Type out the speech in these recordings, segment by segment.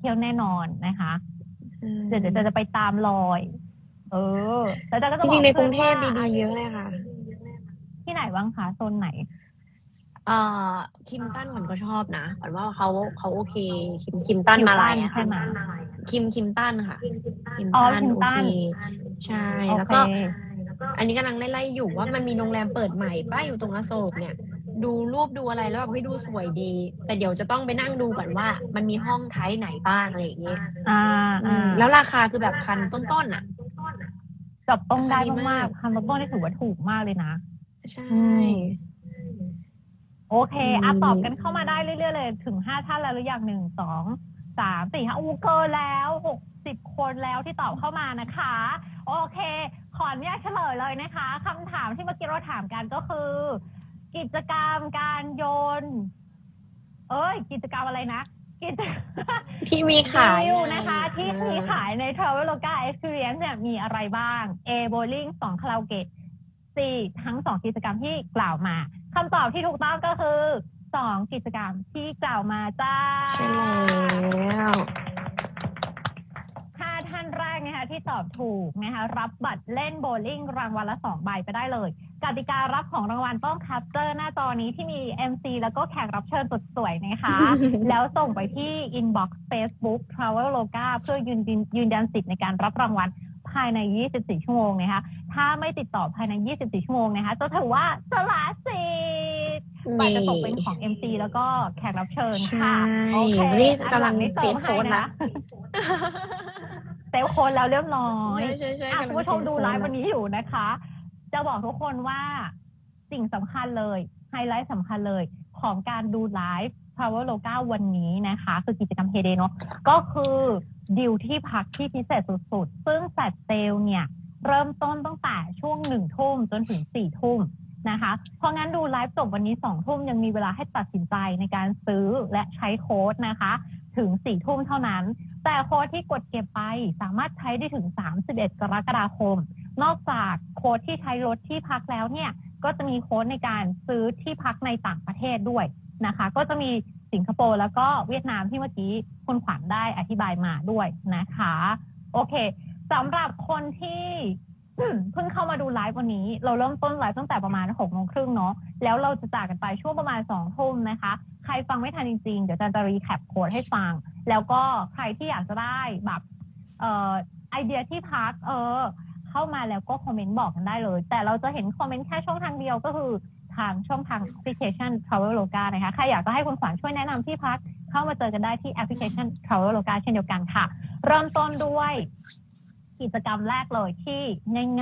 เที่ยวแน่นอนนะคะ เดี๋ยวเดี๋ยวจะไปตามรอย เออแล้วแต่ก็จจะบอกริงๆในกรุงเทพพื่อนว่าดีๆเยอะเลยค่ะ ที่ไหนบ้างคะโซนไหน เอ่อคิมตันขวัญก็ชอบนะขวัญว่าเขาเขาโอเค คิมคิมตันมาลายอะใช่ไหมคิมคิมตันค่ะคิมอ๋อตันคิมโอตันเคใช่โอแล้วเคก็อันนี้กำลังไล่ๆอยู่ว่ามันมีโรงแรมเปิดใหม่ป้าอยู่ตรงอโศกเนี่ย ดูรูปดูอะไรแล้วแบบให้ยดูสวยดี แต่เดี๋ยวจะต้องไปนั่งดูก่อนว่า มันมีห้องไทยไหนบ้างอะไรอย่างเงี้ยอ่าอือ่ามแล้วราคาคือแบบพันต้นๆอะ จับต้องได้ราคาดีมามากกๆคันต้นนี่ถือว่าถูกมากเลยนะ ใช่ อืม โอเคอะอืม ตอบกันเข้ามาได้เรื่อยๆเลย ถึงห้าท่านแล้วหรือยังหนึ่งสองสามสี่ห้าอู้เกินแล้วหกสิบคนแล้วที่ตอบเข้ามานะคะ โอเค ขออนุญาตเฉลยเลยนะคะคำถามที่เมื่อกี้เราถามกันก็คือ กิจกรรมการโยน เอ้ย กิจกรรมอะไรนะกิจที่มีขายดิวนะคะ ที่มีเออขายใน Traveloka Experience เนี่ยมีอะไรบ้าง A bowling 2คาราโอเกะ C ทั้ง 2 กิจกรรมที่กล่าวมาคำตอบที่ถูกต้องก็คือ 2 กิจกรรมที่กล่าวมาจ้าใช่แล้วถ้าท่าน แรกนะคะที่ตอบถูกนะคะรับบัตรเล่นโบว์ลิ่งรางวัลละ2ใบไปได้เลยกติการับของรางวัลต้องแคปเจอร์หน้าจอนี้ที่มี MC แล้วก็แขกรับเชิญสุดสวยนะคะ แล้วส่งไปที่ inbox Facebook Traveloka เพื่อยืนยันยืนยันสิทธิ์ในการรับรางวัลภายใน 24 ชั่วโมงนะคะ ถ้าไม่ติดต่อภายใน 24 ชั่วโมงนะคะจะถือว่าสละสิทธิ์บัตรจะตกเป็นของ MC แล้วก็แขกรับเชิญค่ะใช่โอเคนี่กำลังอันหเซฟโค้ดละ เซฟโค้ดแล้วเรียบร้อยใช่ใช่ใช่อะกำลังคุณผู้ชมดูเซฟโค้ไลดฟ์ละวันนี้อยู่นะคะ จะบอกทุกคนว่าสิ่งสำคัญเลยไฮไลท์สำคัญเลยของการดูไลฟ์ Power Loga วันนี้นะคะ คือกิจกรรมเฮเดเนาะก็คือดิวที่พักที่พิเศษสุดๆ ซึ่งแฟลชเซลเนี่ย เริ่มต้นตั้งแต่ช่วงหนึ่งทุ่มจนถึงสี่ทุ่มนะคะ เพราะงั้นดูไลฟ์จบวันนี้สองทุ่มยังมีเวลาให้ตัดสินใจในการซื้อและใช้โค้ดนะคะ ถึงสี่ทุ่มเท่านั้น แต่โค้ดที่กดเก็บไปสามารถใช้ได้ถึง 31 กรกฎาคม นอกจากโค้ดที่ใช้ลดที่พักแล้วเนี่ย ก็จะมีโค้ดในการซื้อที่พักในต่างประเทศด้วยนะคะ ก็จะมีสิงคโปร์แล้วก็เวียดนามที่เมื่อกี้คุณขวัญได้อธิบายมาด้วยนะคะ โอเคสำหรับคนที่ เพิ่งเข้ามาดูไลฟ์วันนี้ เราเริ่มต้นไลฟ์ตั้งแต่ประมาณหกโมงครึ่งเนาะแล้วเราจะจากกันไปช่วงประมาณสองทุ่มนะคะ ใครฟังไม่ทันจริงๆ เดี๋ยวจันจะรีแคปโค้ดให้ฟัง แล้วก็ใครที่อยากจะได้แบบเอ่อไอเดียที่พักเออ เข้ามาแล้วก็คอมเมนต์บอกกันได้เลย แต่เราจะเห็นคอมเมนต์แค่ช่องทางเดียวก็คือทางช่องทางแอปพลิเคชัน Traveloka นะคะใครอยากจะให้คุณขวัญช่วยแนะนำที่พักเข้ามาเจอกันได้ที่แอปพลิเคชัน Traveloka เช่นเดียวกันค่ะ เริ่มต้นด้วย กิจกรรมแรกเลยที่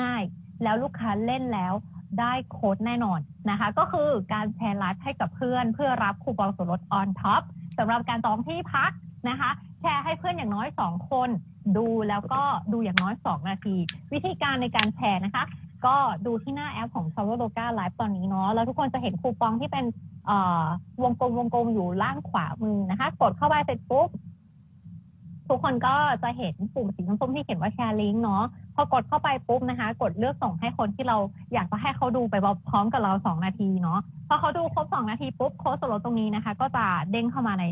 ง่ายๆ แล้วลูกค้าเล่นแล้วได้โค้ดแน่นอนนะคะ ก็คือการแชร์ไลฟ์ให้กับเพื่อน เพื่อรับคูปองส่วนลด on top สำหรับการจองที่พักนะคะ แชร์ให้เพื่อนอย่างน้อย 2 คน ดูแล้วก็ดูอย่างน้อย 2 นาที วิธีการในการแชร์นะคะ ก็ดูที่หน้าแอปของ Traveloka Live ตอนนี้เนาะแล้วทุกคนจะเห็นคูปองที่เป็นวงกลมวงกลมอยู่ล่างขวามือนะคะ กดเข้าไปเสร็จปุ๊บ ทุกคนก็จะเห็นปุ่มสีส้มๆที่เขียนว่าแชร์ลิงก์เนาะพอกดเข้าไปปุ๊บนะคะ กดเลือกส่งให้คนที่เราอยากจะให้เขาดูไปพร้อมกับเรา 2 นาทีเนาะพอเขาดูครบ 2 นาทีปุ๊บโค้ดส่วนลดตรงนี้นะคะ ก็จะเด้งเข้ามาใน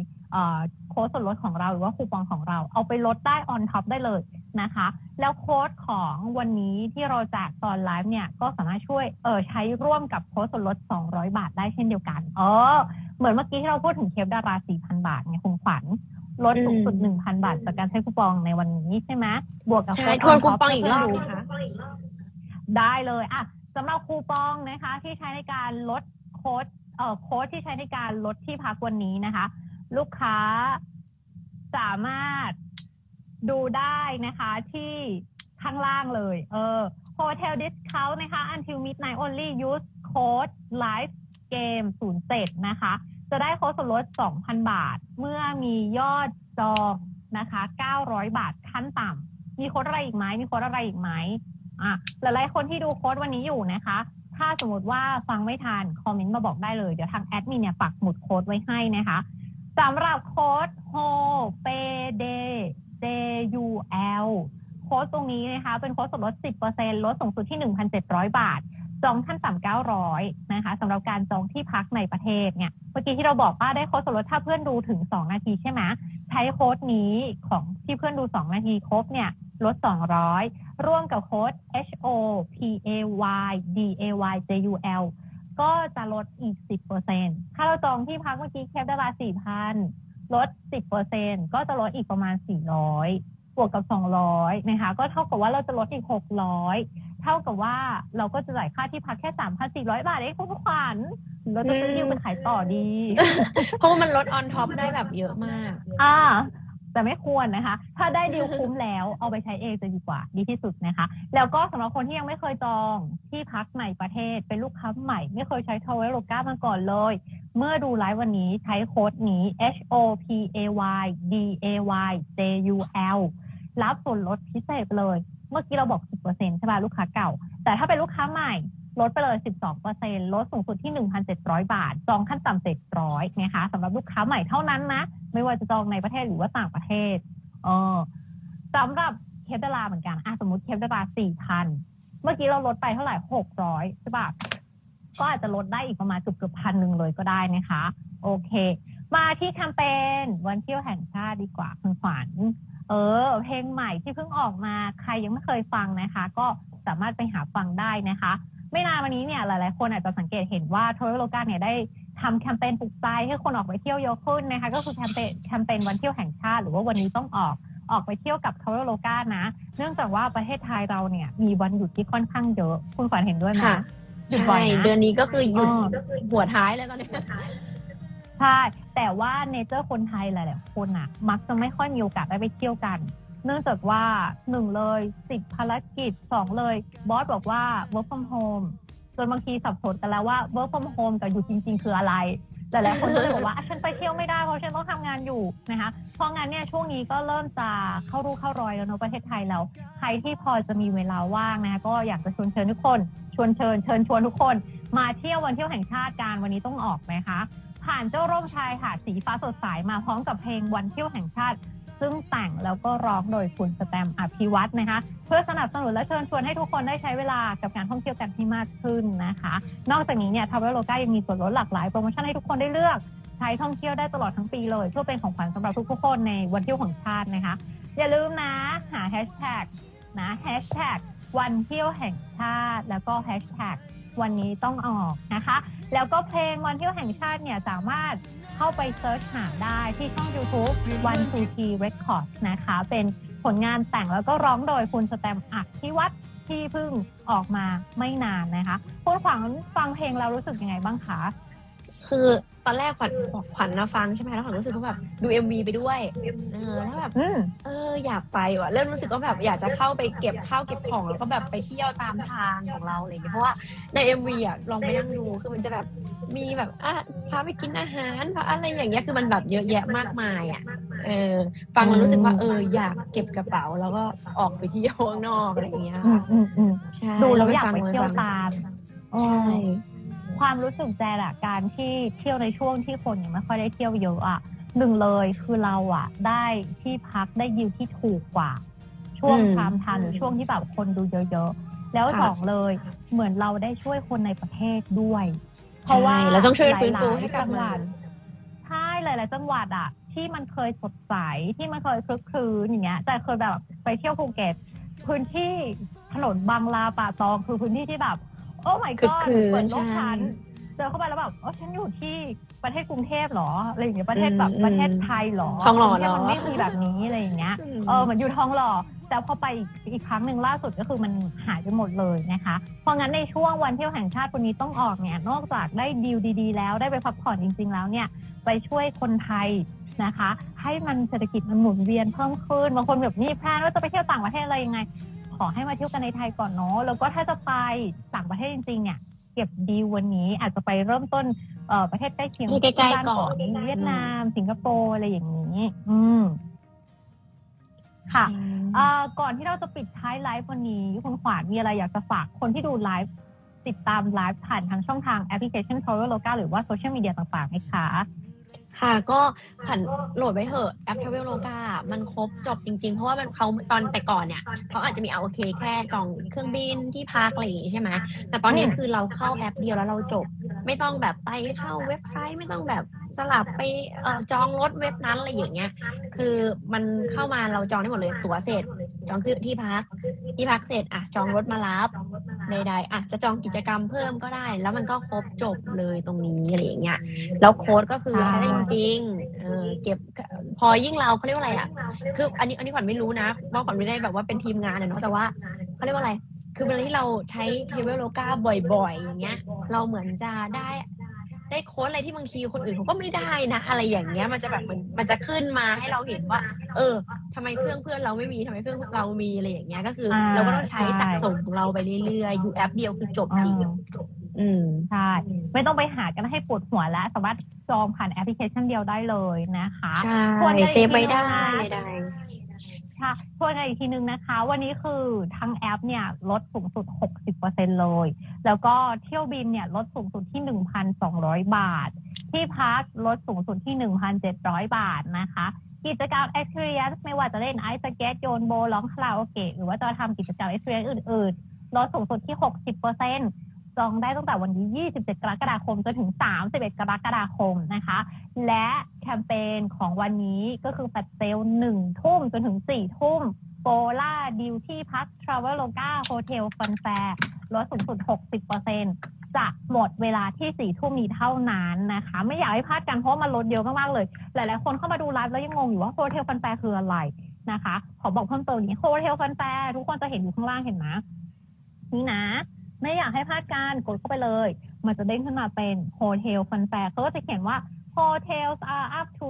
โค้ดส่วนลดของเราหรือว่าคูปองของเรา เอาไปลดได้ออนท็อปได้เลยนะคะ แล้วโค้ดของวันนี้ที่เราแจกตอนไลฟ์เนี่ยก็สามารถช่วยเออใช้ร่วมกับโค้ดส่วนลด 200 บาทได้เช่นเดียวกันเออเหมือนเมื่อกี้ที่เราพูดถึงเคปดารา 4,000 บาทไงคุณขวัญ ลดสูงสุดอืม1,000บาทจากการใช้คูปองในวันนี้ใช่ไหมบวกกับใช่โค้ดทวนคู on top ปองอีกรอบก็นะคะได้เลยอะสำหรับคูปองนะคะ ที่ใช้ในการลดโค้ดเอ่อโค้ดที่ใช้ในการลดที่พักวันนี้นะคะ ลูกค้าสามารถดูได้นะคะที่ข้างล่างเลย เออ Hotel Discount นะคะ until midnight only use code live game 07นะคะ จะได้โค้ดส่วนลด 2,000 บาท เมื่อมียอดจองนะคะ 900 บาทขั้นต่ำ มีโค้ดอะไรอีกไหม มีโค้ดอะไรอีกไหมอะหลายๆคนที่ดูโค้ดวันนี้อยู่นะคะ ถ้าสมมติว่าฟังไม่ทันคอมเมนต์มาบอกได้เลย เดี๋ยวทางแอดมินเนี่ยปักหมุดโค้ดไว้ให้นะคะสำหรับโค้ด h o p d j u l โค้ดตรงนี้นะคะ เป็นโค้ดส่วนลด 10%ลดสูงสุดที่ 1,700 บาท จองขั้นต่ำ900นะคะสำหรับการจองที่พักในประเทศเนี่ยเมื่อกี้ที่เราบอกว่าได้โค้ดส่วนลดถ้าเพื่อนดูถึง 2 นาทีใช่ไหมใช้โค้ดนี้ของที่เพื่อนดู 2 นาทีครบเนี่ยลด 200 ร่วมกับโค้ด H O P A Y D A Y J U L ก็จะลดอีก 10%ถ้าเราจองที่พักเมื่อกี้แคปได้ละ4,000 ลด 10%ก็จะลดอีกประมาณ 400 บวกกับ 200 นะคะ ก็เท่ากับว่าเราจะลดอีก 600 เท่ากับว่าเราก็จะจ่ายค่าที่พักแค่3,400บาทเองคุณผู้ขวัญเราจะซื้อยิวไปขายต่อดี เพราะว่ามันลดออนท็อปได้แบบเยอะมาก อ่า แต่ไม่ควรนะคะ ถ้าได้ดีลคุ้มแล้วเอาไปใช้เองจะดีกว่า ดีที่สุดนะคะ แล้วก็สำหรับคนที่ยังไม่เคยจองที่พักในประเทศ เป็นลูกค้าใหม่ ไม่เคยใช้ทาวเวลโลกามาก่อนเลย เมื่อดูไลฟ์วันนี้ใช้โค้ดนี้ H O P A Y D A Y J U L รับส่วนลดพิเศษไปเลย เมื่อกี้เราบอก 10%ใช่ป่ะลูกค้าเก่า แต่ถ้าเป็นลูกค้าใหม่ลดไปเลย 12%ลดสูงสุดที่ 1,700 บาท จองขั้นต่ำ700นะคะสำหรับลูกค้าใหม่เท่านั้นนะ ไม่ว่าจะจองในประเทศหรือว่าต่างประเทศ เออสำหรับเคปดาราเหมือนกันอะสมมติเคปดารา4,000 เมื่อกี้เราลดไปเท่าไหร่ 600 ใช่ปะก็อาจจะลดได้อีกประมาณเกือบเกือบพันหนึ่งเลยก็ได้นะคะ โอเค มาที่แคมเปญวันเที่ยวแห่งชาติดีกว่าคุณขวัญ เออ เพลงใหม่ที่เพิ่งออกมาใครยังไม่เคยฟังนะคะ ก็สามารถไปหาฟังได้นะคะ ไม่นานวันนี้เนี่ยหลาย ๆ คนอาจจะสังเกตเห็นว่าท o ร o โลกาเนี่ยได้ทำแคมเปญปลุกใจให้คนออกไปเที่ยวเยอะขึ้นนะคะ ก็คือแคมเปญแคมเปญวันเที่ยวแห่งชาติ หรือว่าวันนี้ต้องออกออกไปเที่ยวกับท o ร o โลกานะ เนื่องจากว่าประเทศไทยเราเนี่ยมีวันหยุดที่ค่อนข้างเยอะ คุณขวัญเห็นด้วยไหมค่ะหยุดบ่อใช่ยนะเดือนนี้ก็คือหยุดอ๋อหัวท้ายเลยตอนนี้ ใช่ แต่ว่าเนเจอร์คนไทยหลายๆคนอะมักจะไม่ค่อยมีโอกาสได้ไปเที่ยวกัน เนื่องจากว่าหนึ่งเลยติดภารกิจสองเลยบอสบอกว่า work from home จนบางทีสับสนกันแล้วว่า work from home กับอยู่จริง ๆ คืออะไรแต่หลายคนก็เลยบอกว่าฉันไปเที่ยวไม่ได้เพราะฉันต้องทำงานอยู่นะคะเพราะงั้นเนี่ยช่วงนี้ก็เริ่มจะเข้ารู้เข้ารอยแล้วเนอะประเทศไทยแล้วใครที่พอจะมีเวลาว่างนะคะก็อยากจะชวนเชิญทุกคน ชวนเชิญเชิญชวนทุกคน มาเที่ยววันเที่ยวแห่งชาติการวันนี้ต้องออกไหมคะ ผ่านเจ้าร่มชายหาดสีฟ้าสดใสมาพร้อมกับเพลงวันเที่ยวแห่งชาติ ซึ่งแต่งแล้วก็ร้องโดยคุณสแตมอภิวัตรนะคะ เพื่อสนับสนุนและเชิญชวนให้ทุกคนได้ใช้เวลากับการท่องเที่ยวกันให้มากขึ้นนะคะ นอกจากนี้เนี่ยทาวเวลโลกายังมีส่วนลดหลากหลายโปรโมชั่นให้ทุกคนได้เลือกใช้ท่องเที่ยวได้ตลอดทั้งปีเลย เพื่อเป็นของขวัญสำหรับทุกๆคนในวันเที่ยวของชาตินะคะ อย่าลืมนะหาแฮชแท็กนะแฮชแท็กวันเที่ยวแห่งชาติ แล้วก็แฮชแท็กวันนี้ต้องออกนะคะ แล้วก็เพลงวันเที่ยวแห่งชาติเนี่ยสามารถเข้าไปเซิร์ชหาได้ที่ช่อง YouTube One Two T Records นะคะ เป็นผลงานแต่งแล้วก็ร้องโดยคุณสแตมป์อักที่วัดที่เพิ่งออกมาไม่นานนะคะคุณขวัญฟังเพลงเรารู้สึกยังไงบ้างคะ คือตอนแรกขวัญขวัญนะฟังใช่ไหมแล้วขวัญรู้สึกว่าแบบดูเอ็มวีไปด้วยเออแล้วแบบอืมเอออยากไปว่ะเริ่มรู้สึกว่าแบบอยากจะเข้าไปเก็บข้าวเก็บของแล้วก็แบบไปเที่ยวตามทางของเราอะไรอย่างเงี้ยเพราะว่าใน MV อะลองไปนั่งดูคือมันจะแบบมีแบบอะพาไปกินอาหารพาอะไรอย่างเงี้ยคือมันแบบเยอะแยะมากมายอะเออฟังแล้วรู้สึกว่าเอออยากเก็บกระเป๋าแล้วก็ออกไปเที่ยวข้างนอกอะไรอย่างเงี้ยอืมอืมอืมใช่ดูแล้วอยากฟังไปเที่ยวฟังตามใช่ ความรู้สึกแจนอะการที่เที่ยวในช่วงที่คนยังไม่ค่อยได้เที่ยวเยอะอะหนึ่งเลยคือเราอะได้ที่พักได้ยิวที่ถูกกว่า ช่วงอืมทามทานหรือช่วงที่แบบคนดูเยอะๆ แล้วค่ะสองเลยเหมือนเราได้ช่วยคนในประเทศด้วย เพราะว่าใช่เราต้องช่วยฟื้นฟูลายๆให้กลับจังหมาวัดใช่หลาย ๆ จังหวัดอะที่มันเคยสดใสที่มันเคยคลึกคลืนอย่างเงี้ยแต่เคยแบบไปเที่ยวภูเก็ตพื้นที่ถนนบางลาป่าตองคือพื้นที่ที่แบบ โอ้ my คึก god คืนเปิดโลกใช่ทัน เจอเข้าไปแล้วแบบเออฉันอยู่ที่ประเทศกรุงเทพเหรออะไรอย่างเงี้ยประเทศแบบอืมประเทศไทยเหรอทองหล่อกรุเทพเหรอมันไม่มีแบบนี้อะไรอย่างเงี้ย เออเหมือนอยู่ทองหล่อแต่พอไปอีกอีกครั้งหนึ่งล่าสุดก็คือมันหายไปหมดเลยนะคะ เพราะงั้นในช่วงวันเที่ยวแห่งชาติวันนี้ต้องออกเนี่ยนอกจากได้ดีลดี ๆ แล้วได้ไปพักผ่อนจริง ๆ แล้วเนี่ยไปช่วยคนไทยนะคะ ให้มันเศรษฐกิจมันหมุนเวียนเพิ่มขึ้นบางคนแบบนี่แพลนว่าจะไปเที่ยวต่างประเทศอะไรยังไง ขอให้มาเที่ยวกันในไทยก่อนเนาะแล้วก็ถ้าจะไปต่างประเทศจริงๆเนี่ยเก็บดีลวันนี้อาจจะไปเริ่มต้นเอ่อประเทศใกล้เคียงให้ใกล้ๆก่อน เวียดนาม สิงคโปร์อะไรอย่างนี้ อืม ค่ะ เอ่อก่อนที่เราจะปิดท้ายไลฟ์วันนี้คุณขวานมีอะไรอยากจะฝากคนที่ดูไลฟ์ติดตามไลฟ์ผ่านทางช่องทางแอปพลิเคชัน Power Loga หรือว่าโซเชียลมีเดียต่างๆไหมคะ ค่ะก็ผ่านโหลดไว้เถอะแอป Traveloka มันครบจบจริงๆ เพราะว่ามันเขาตอนแต่ก่อนเนี่ยเขาอาจจะมีเอาโอเคแค่กล่องเครื่องบินที่พักอะไรอย่างงี้ใช่ไหมแต่ตอนนี้อืมคือเราเข้าแอปเดียวแล้วเราจบ ไม่ต้องแบบไปเข้าเว็บไซต์ไม่ต้องแบบสลับไปเอ่อจองรถเว็บนั้นอะไรอย่างเงี้ย คือมันเข้ามาเราจองได้หมดเลยตั๋วเสร็จ จองที่พัก ที่พักเสร็จอะจองรถมารับ ใดๆอะจะจองกิจกรรมเพิ่มก็ได้ แล้วมันก็ครบจบเลยตรงนี้อะไรอย่างเงี้ยแล้วโค้ดก็คือใช้ได้จริงๆเออเก็บพอยิ่งเราเขาเรียกว่าอะไรอะคืออันนี้อันนี้ขวัญไม่รู้นะว่าขวัญไม่ได้แบบว่าเป็นทีมงานอะเนาะแต่ว่าเขาเรียกว่าอะไร คือเวลาที่เราใช้เทเวลโลกาบ่อยๆ อย่างเงี้ย เราเหมือนจะได้ ได้โค้ดอะไรที่บางทีคนอื่นเขาก็ไม่ได้นะ อะไรอย่างเงี้ยมันจะแบบเหมือนมันจะขึ้นมาให้เราเห็นว่า เออทำไมเครื่องเพื่อนเราไม่มีทำไมเครื่องเรามีอะไรอย่างเงี้ยก็คืออาเราก็ต้องใช้ใช่สะสมของเราไปเรื่อยๆอยู่แอปเดียวคือจบจริงอืมอืมใช่ไม่ต้องไปหากันให้ปวดหัวแล้วสามารถจองผ่านแอปพลิเคชันเดียวได้เลยนะคะใช่ควรจะเซฟไว้ได้ ค่ะทวนกันอีกทีนึงนะคะ วันนี้คือทางแอปเนี่ยลดสูงสุด 60%เลย แล้วก็เที่ยวบินเนี่ยลดสูงสุดที่ 1,200 บาท ที่พักลดสูงสุดที่ 1,700 บาทนะคะ กิจกรรม experience ไม่ว่าจะเล่นไอซ์สเก็ตโยนโบว์ร้องคาราโอเกะหรือว่าจะทำกิจกรรม experience อื่น ๆ ลดสูงสุดที่ 60% จองได้ตั้งแต่วันที่ 27 กรกฎาคมจนถึง 31 กรกฎาคมนะคะ และแคมเปญของวันนี้ก็คือแฟลชเซลหนึ่งทุ่มจนถึงสี่ทุ่มโปล่าดิวที่พัก Traveloka Hotel Fun Fair ลดสูงสุด 60%จะหมดเวลาที่สี่ทุ่มนี้เท่านั้นนะคะ ไม่อยากให้พลาดกันเพราะมันลดเยอะมาก ๆ เลย หลาย ๆ คนเข้ามาดูไลฟ์แล้วยังงงอยู่ว่า Hotel Fun Fair คืออะไรนะคะ ขอบอกเพิ่มเติมนี้ Hotel Fun Fair ทุกคนจะเห็นอยู่ข้างล่างเห็นไหมนี่นะ ไม่อยากให้พลาดการกดเข้าไปเลย มันจะเด้งขึ้นมาเป็น Hotel Fun Fair เขาก็จะเขียนว่า hotels are up to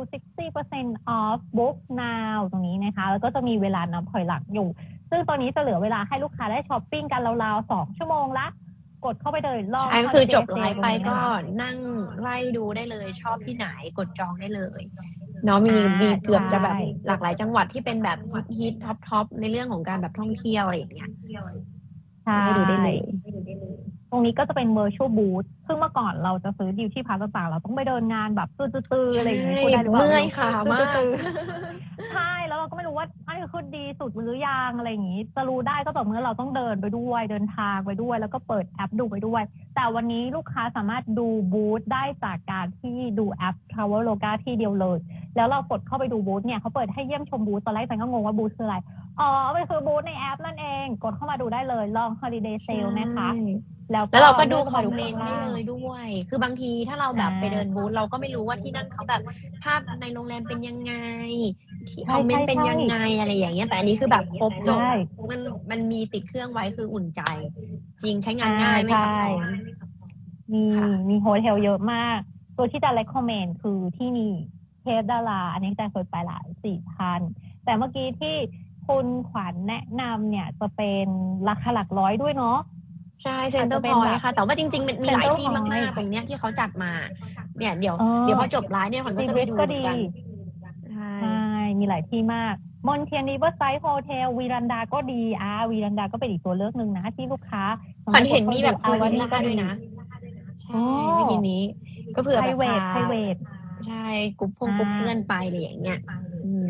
60% off book now ตรงนี้นะคะ แล้วก็จะมีเวลานับถอยหลังอยู่ ซึ่งตอนนี้จะเหลือเวลาให้ลูกค้าได้ช้อปปิ้งกันราวๆสองชั่วโมงละ กดเข้าไปเลยลองใช่ก็คือจบไล holiday ฟ์ไป sale ตรงนี้ก็นะคะนั่งไล่ดูได้เลย ชอบที่ไหนกดจองได้เลยเนาะมีอ่ามีมีเกือบจะแบบใช่หลากหลายจังหวัดที่เป็นแบบฮิตฮิตท็อปท็อปในเรื่องของการแบบท่องเที่ยวอะไรอย่างเงี้ยใช่ให้ดูได้เลยต รงนี้ก็จะเป็น virtual booth ซึ่งเมื่อก่อนเราจะซื้อดิวที่พักต่างๆเราต้องไปเดินงานแบบตื้อๆๆอะไรอย่างเงี้ยพูดได้หรือเปล่าเมื่อยขามากตื้อๆใช่แล้วเราก็ไม่รู้ว่าอันนี้คือดีสุดหรือยังอะไรอย่างงี้ จะรู้ได้ก็ต่อเมื่อเราต้องเดินไปด้วยเดินทางไปด้วย แล้วก็เปิดแอปดูไปด้วย แต่วันนี้ลูกค้าสามารถดูบูธได้จากการที่ดูแอป Traveloka ที่เดียวเลย แล้วเรากดเข้าไปดูบูธเนี่ยเขาเปิดให้เยี่ยมชมบูธตอนแรกฉันก็งงว่าบูธคืออะไรอ๋อมันคือบูธในแอปนั่นเอง กดเข้ามาดูได้เลยลอง holiday sale นะคะ แล้วแล้วเราก็ดูคข้อมมเมนต์ได้ข้างางเลยด้วย คือบางทีถ้าเราแบบอ่าไปเดินบูธเราก็ไม่รู้ว่าที่นั่นเขาแบบภาพในโรงแรมเป็นยังไงที่ใช่คอมเมนต์ใช่เป็นยังไงอะไรอย่างเงี้ย แต่อันนี้คือแบบครบจบใช่มันมันมีติดเครื่องไว้คืออุ่นใจ จริงใช้งานง่ายไม่ซับซ้อนมีค่ะมีโฮเทลเยอะมาก ตัวที่จะ recommend คือที่นี่เทปดาราอันนี้แต่เคยไปหลายสี่พันแต่เมื่อกี้ที่คุณขวัญแนะนำเนี่ยจะเป็นราคาหลักร้อยด้วยเนาะ ใช่เซ็นเตออาจจะร์เป็พนอยแบบค่ะ แต่ว่าจริงๆมันมีหลาย Center ที่ Point มากๆตรงเนี้ยที่เขาจัดมา เนี่ยเดี๋ยวอ๋อเดี๋ยวพอจบไลฟ์เนี่ยขวัญก็จะไปดูก็เหมืดีอนกันใช่ใช่มีหลายที่มากมอนเทียน i ิเวอร์ไซด์โฮเทลวีรันดาก็ดีอ่าวีรันดาก็เป็นอีกตัวเลือกหนึ่งนะที่ลูกค้าขวัญเห็นมีแบบอาคุวันยนี้ล่าก็ด้ดีวยนะอ๋ใช่อเมื่อกี้นี้ ก็เผื่อไพแบรบเวทพาไพรเวทใช่กลุ่มพงกลุ่มอ่าเพื่อนไปอะไรอย่างเงี้ยอืม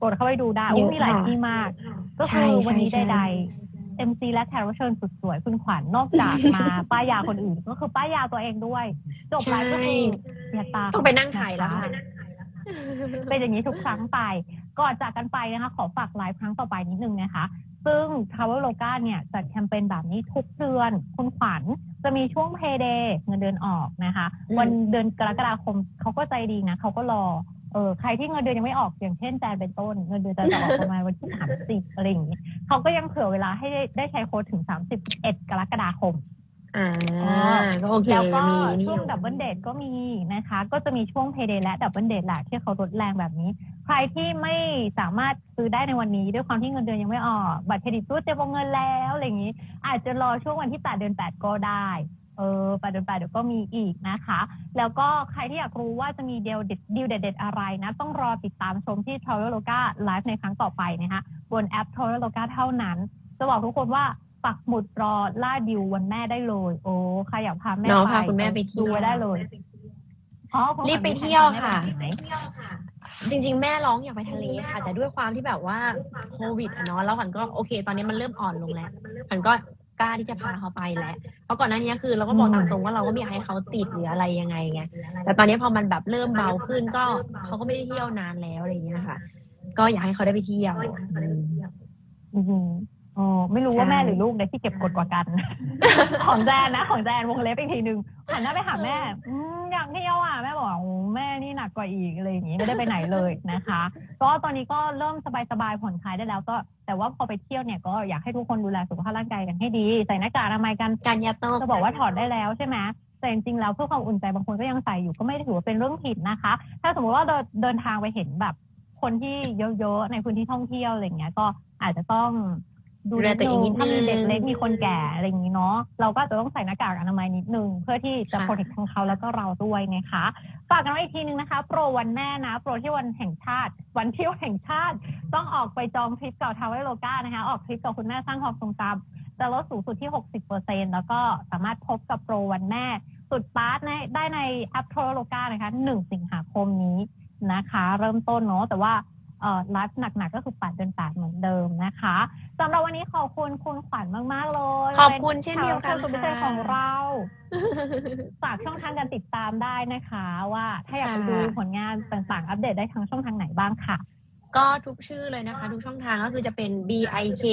กดเข้าไปดูได้เยอุ้อะมีหลายค่ะที่มาก ก็ใช่คือใช่วันนี้ใช่ใดๆ MC และแขกรับเชิญสุดสวยคุณขวัญนอกจากมาป้ายยาคนอื่น ก็คือป้ายยาตัวเองด้วย จบไลฟ์ก็คืออย่าตาต้องไปนั่งถ่ายแล้วค่ะเป็นอย่างนี้ทุกครั้งไป ก่อนจากกันไปนะคะ ขอฝากไลฟ์ครั้งต่อไปนิดนึงนะคะ ซึ่ง Traveloka เนี่ยจัดแคมเปญแบบนี้ทุกเดือนคุณขวัญจะมีช่วง Payday เงินเดือนออกนะคะอืมวันเดือนกรกฎาคมเขาก็ใจดีนะเขาก็รอ เออใครที่เงินเดือนยังไม่ออกอย่างเช่นแจนเป็นต้น เงินเดือนจะออกประมาณวันที่สามสิบอะไรอย่างนี้เขาก็ยังเผื่อเวลาให้ได้ได้ใช้โค้ดถึงสามสิบเอ็ดกรกฎาคมอ่าก็โอเคแล้วก็มีนี่ช่วงอยู่ดับเบิลเดทก็มีนะคะ ก็จะมีช่วงเพย์เดย์และดับเบิลเดทแหละที่เขาลดแรงแบบนี้ ใครที่ไม่สามารถซื้อได้ในวันนี้ด้วยความที่เงินเดือนยังไม่ออก บัตรเครดิตตู้เต็มวงเงินแล้วอะไรอย่างนี้ อาจจะรอช่วงวันที่8เดือน8ก็ได้ เออ8เดือน8เดี๋ยวก็มีอีกนะคะ แล้วก็ใครที่อยากรู้ว่าจะมีเดีลเด็ดดีลเด็ดๆอะไรนะ ต้องรอติดตามชมที่ Traveloka Live ในครั้งต่อไปนะคะบนแอป Traveloka เท่านั้น จะบอกทุกคนว่าปักหมุดรอล่าดิววันแม่ได้เลย โอ้ใครอยากพาแม่เนาะไปพาคุณแม่ไปเที่ยวดูไว้ได้เลยอ๋อคุณขวัญรีบไปเที่ยวค่ะมีแผนไปไหนจริง ๆ แม่ร้องอยากไปทะเลค่ะ แต่ด้วยความที่แบบว่าโควิดอะเนาะแล้วขวัญก็โอเค ตอนนี้มันเริ่มอ่อนลงแล้วขวัญก็ กล้าที่จะพาเขาไปแล้วเพราะก่อนหน้านี้คือเราก็บอกตามตรงว่าเราก็ไม่อยากให้เขาติดหรืออะไรยังไงไงแต่ตอนนี้พอมันแบบเริ่มเบาขึ้นก็เขาก็ไม่ได้เที่ยวนานแล้วอะไรอย่างเงี้ยค่ะ ก็อยากให้เขาได้ไปเที่ยวอืมอื มอ๋อไม่รู้ว่าใช่ แม่หรือลูกเนี่ยที่เก็บกดกว่ากัน ของแจนนะ ของแจนวงเล็บอีกทีหนึ่งหันหน้าไปหาแม่อืมอยากเที่ยวอะแม่บอกว่าโอ้แม่นี่หนักกว่าอีกอะไรอย่างงี้ไม่ได้ไปไหนเลยนะคะ ก็ตอนนี้ก็เริ่มสบายๆผ่อนคลายได้แล้วก็แต่ว่าพอไปเที่ยวเนี่ยก็อยากให้ทุกคนดูแลสุขภาพร่างกายกันให้ดี ใส่หน้ากากอนามัยกัน การยาโต้จะบอกว่าถอดได้แล้วใช่ไหมแต่จริงๆแล้วเพื่อความอุ่นใจบางคนก็ยังใส่อยู่ก็ไม่ได้ถือว่าเป็นเรื่องผิดนะคะ ถ้าสมมติว่าเดินเดินทางไปเห็นแบบ คนที่เยอะๆในพื้นที่ท่องเที่ยวอะไรเงี้ยก็อาจจะต้อง ดูแลตัวเองนิดนึงถ้ามีเด็กเล็กมีคนแก่อะไรอย่างนี้เนาะเราก็อาจจะต้องใส่หน้ากากอนามัยนิดนึงเพื่อที่จะค่ะโปรเทคทั้งเขาแล้วก็เราด้วยนะคะฝากกันไว้อีกทีนึงนะคะ โปรวันแม่นะ โปรที่วันแห่งชาติ วันเที่ยวแห่งชาติ ต้องออกไปจองทริปเก่าทาวเวลโลกานะคะ ออกทริปกับคุณแม่สร้างความทรงจำจะลดสูงสุดที่ 60%แล้วก็สามารถพบกับโปรวันแม่ สุดปาร์ตในได้ในแอปโทรโลกานะคะ 1 สิงหาคมนี้นะคะ เริ่มต้นเนาะแต่ว่าเอ่อ ไลฟ์หนักๆก็คือ8เดือน8เหมือนเดิมนะคะสำหรับวันนี้ขอบคุณคุณขวัญมากๆเลยขอบคุณเช่นเดียวกันป็แขรับเชิญสุดพิเศษค่ะของเราฝากช่องทางการติดตามได้นะคะ ว่าถ้าอยากไปดูผลงานต่างๆ อัปเดตได้ทางช่องทางไหนบ้างค่ะ ก็ทุกชื่อเลยนะคะ ทุกช่องทางก็คือจะเป็น B I K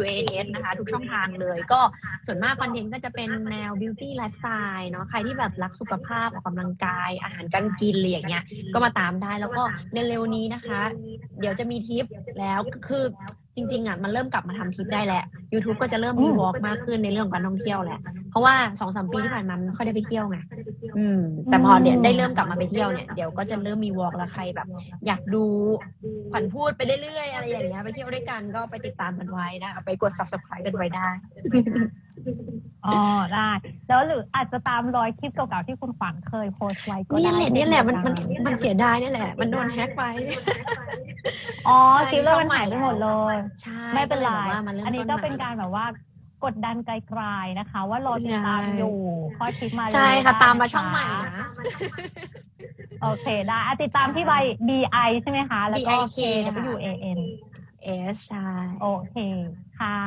W A N นะคะ ทุกช่องทางเลย ก็ส่วนมากคอนเทนต์ก็จะเป็นแนว beauty lifestyle เนาะใครที่แบบรักสุขภาพออกกำลังกาย อาหารการกินอะไรอย่างเงี้ยก็มาตามได้แล้วก็เร็วๆนี้นะคะ เดี๋ยวจะมีทริปแล้วคือจริงๆอะมันเริ่มกลับมาทำทริปได้แล้ว YouTube ก็จะเริ่มมีอืมวอล์กมากขึ้นในเรื่องของการท่องเที่ยวแหละ เพราะว่าสองสามปีที่ผ่านมามันไม่ค่อยได้ไปเที่ยวไงอืม แต่พอเนี่ยได้เริ่มกลับมาไปเที่ยวเนี่ยเดี๋ยวก็จะเริ่มมีวอล์กแล้วใครแบบ อยากดู ขวัญพูดไปเรื่อยๆอะไรอย่างเงี้ยไปเที่ยวด้วยกันก็ไปติดตามกันไว้นะคะไปกด subscribe กันไว้ได้ อ๋อได้ แล้วหรืออาจจะตามรอยคลิปเก่าๆที่คุณขวัญเคยโพสต์ไว้ก็นี่ได้แหละนี่แหละมันมันเช่นเดียวกัมันเสียดายนี่แหละ มันโดนแฮ็กไป อ๋อใช่คลิปแล้วมันหายไปหมดเลย ใช่ไม่เป็นไร ก็ลยบอกว่ามันเริ่มอันนี้ต้ก็ใหม่ เป็นการแบบว่ากดดันไกลๆนะคะ ว่ารอติดตามใช่อยู่ค่อยคลิปมาเลยใช่ค่ะได้ตามมานะคะช่องใหม่นะ โอเคได้อะติดตามที่ใบ B I ใช่ไหมคะ แล้วก็ BIK K ค่ะ W A N S ใช่โอเคค่ะ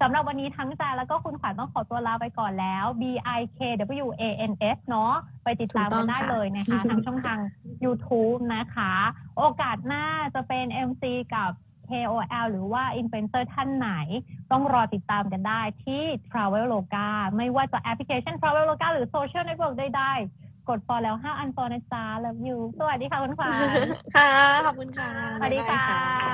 สำหรับวันนี้ทั้งจาแล้วก็คุณขวัญต้องขอตัวลาไปก่อนแล้ว B I K W A N S เนาะไปติดตามกันได้เลยนะคะทางช่องทาง YouTube นะคะ โอกาสหน้าจะเป็น MC กับ KOL หรือว่า Influencer ท่านไหน ต้องรอติดตามกันได้ที่ Traveloka ไม่ว่าจะแอปพลิเคชัน Traveloka หรือ Social Network ใดๆ กด follow แล้วห้าอัน follow นะจ๊ะ love you สวัสดีค่ะคุณขวัญค่ะ ขอบคุณค่ะ สวัสดีค่ะ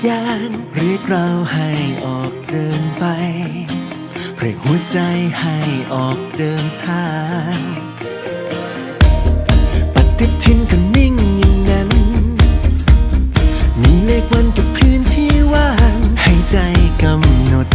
สักอย่างเรียกเราให้ออกเดินไป เรียกหัวใจให้ออกเดินทาง ปฏิทินก็นิ่งอย่างนั้น มีเลขวันกับพื้นที่ว่าง ให้ใจกำหนด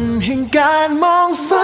นแห่งการมองฟ้า